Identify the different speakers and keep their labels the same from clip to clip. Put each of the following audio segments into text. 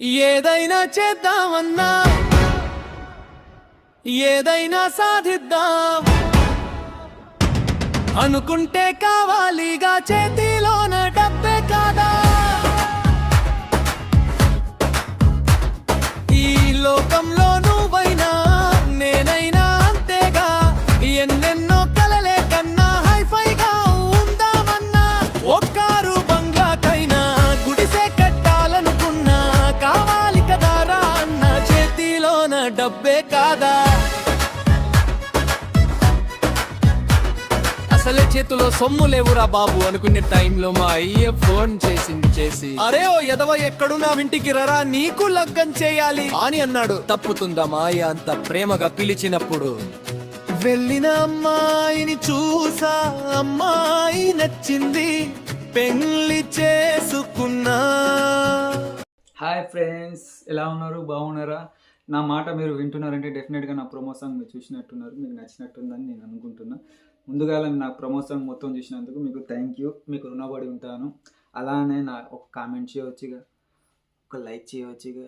Speaker 1: ఏదైనా చేద్దామన్నా ఏదైనా సాధిద్దాం. అనుకుంటే కావాలిగా చేతిలోన డబ్బే కాదా? ఈ లోకంలో నువ్వైనా నేనైనా అంతేగా. ఎన్నెన్నో డబ్బే కాదా? అసలే చేతిలో సొమ్ము లేవురా బాబు అనుకునే టైంలో మా అయ్య ఫోన్ చేసింది చేసి అరే ఓ ఎదవ ఎక్కడు నా ఇంటికి రరా నీకు లగ్గం చేయాలి అని అన్నాడు. తప్పుతుందా మాయ అంత ప్రేమగా పిలిచినప్పుడు? వెళ్ళిన అమ్మాయిని చూసా అమ్మాయి నచ్చింది పెళ్ళి చేసుకున్నా.
Speaker 2: హాయ్ ఫ్రెండ్స్ ఎలా ఉన్నారు? బాగున్నారా? నా మాట మీరు వింటున్నారంటే డెఫినెట్గా నా ప్రమోషన్ మీరు చూసినట్టున్నారు మీకు నచ్చినట్టుందని నేను అనుకుంటున్నా. ముందుగా నా ప్రమోషన్ మొత్తం చూసినందుకు మీకు థ్యాంక్ యూ మీకు రుణపడి ఉంటాను. అలానే నా ఒక కామెంట్ చేయవచ్చుగా ఒక లైక్ చేయవచ్చుగా.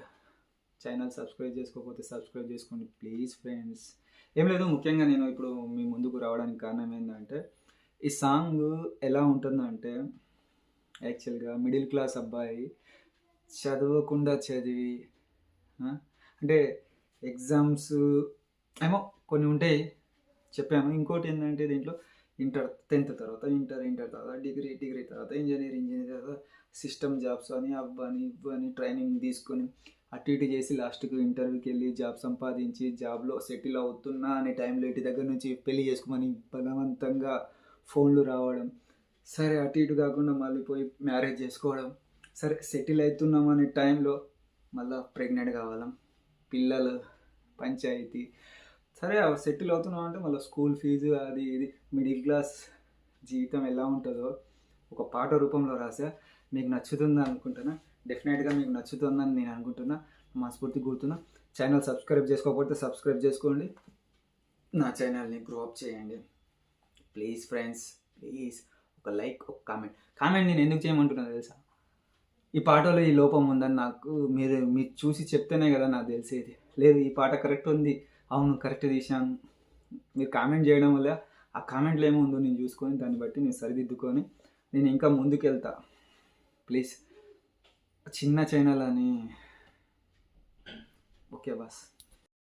Speaker 2: ఛానల్ సబ్స్క్రైబ్ చేసుకోకపోతే సబ్స్క్రైబ్ చేసుకోండి ప్లీజ్ ఫ్రెండ్స్ ఏం లేదు ముఖ్యంగా నేను ఇప్పుడు మీ ముందుకు రావడానికి కారణం ఏంటంటే ఈ సాంగ్ ఎలా ఉంటుందంటే యాక్చువల్గా మిడిల్ క్లాస్ అబ్బాయి చదవకుండా చదివి అంటే ఎగ్జామ్స్ ఏమో కొన్ని ఉంటాయి చెప్పాను ఇంకోటి ఏంటంటే దీంట్లో ఇంటర్ టెన్త్ తర్వాత ఇంటర్ ఇంటర్ తర్వాత డిగ్రీ డిగ్రీ తర్వాత ఇంజనీర్ ఇంజనీర్ తర్వాత సిస్టమ్ జాబ్స్ అని అవ్వని ఇవ్వని ట్రైనింగ్ తీసుకొని అటు ఇటు చేసి లాస్ట్కి ఇంటర్వ్యూకి వెళ్ళి జాబ్ సంపాదించి జాబ్లో సెటిల్ అవుతున్నా అనే టైంలో ఇటు దగ్గర నుంచి పెళ్ళి చేసుకోమని బలవంతంగా ఫోన్లు రావడం సరే అటు ఇటు కాకుండా మళ్ళీ పోయి మ్యారేజ్ చేసుకోవడం సరే సెటిల్ అవుతున్నాం అనే టైంలో మళ్ళీ ప్రెగ్నెంట్ కావాలం? పిల్లలు పంచాయతీ. సరే సెటిల్ అవుతున్నాం అంటే మళ్ళీ స్కూల్ ఫీజు అది ఇది మిడిల్ క్లాస్ జీవితం ఎలా ఉంటుందో ఒక పాట రూపంలో రాసా. మీకు నచ్చుతుందని అనుకుంటున్నా? డెఫినెట్గా మీకు నచ్చుతుందని నేను అనుకుంటున్నా. మనస్ఫూర్తి గుర్తున్నా ఛానల్ సబ్స్క్రైబ్ చేసుకోకపోతే సబ్స్క్రైబ్ చేసుకోండి. నా ఛానల్ని గ్రో అప్ చేయండి. ప్లీజ్ ఫ్రెండ్స్ ప్లీజ్ ఒక లైక్ ఒక కామెంట్ కామెంట్ నేను ఎందుకు చేయమంటున్నా తెలుసా? ఈ పాటలో ఈ లోపం ఉందని నాకు మీరు మీరు చూసి చెప్తేనే కదా నాకు తెలిసేది. లేదు ఈ పాట కరెక్ట్ ఉంది. అవును కరెక్ట్ తీసాను మీరు కామెంట్ చేయడం వల్ల ఆ కామెంట్లో ఏముందో నేను చూసుకొని దాన్ని బట్టి నేను సరిదిద్దుకొని నేను ఇంకా ముందుకు వెళ్తా ప్లీజ్. చిన్న ఛానల్ అని. Okay boss.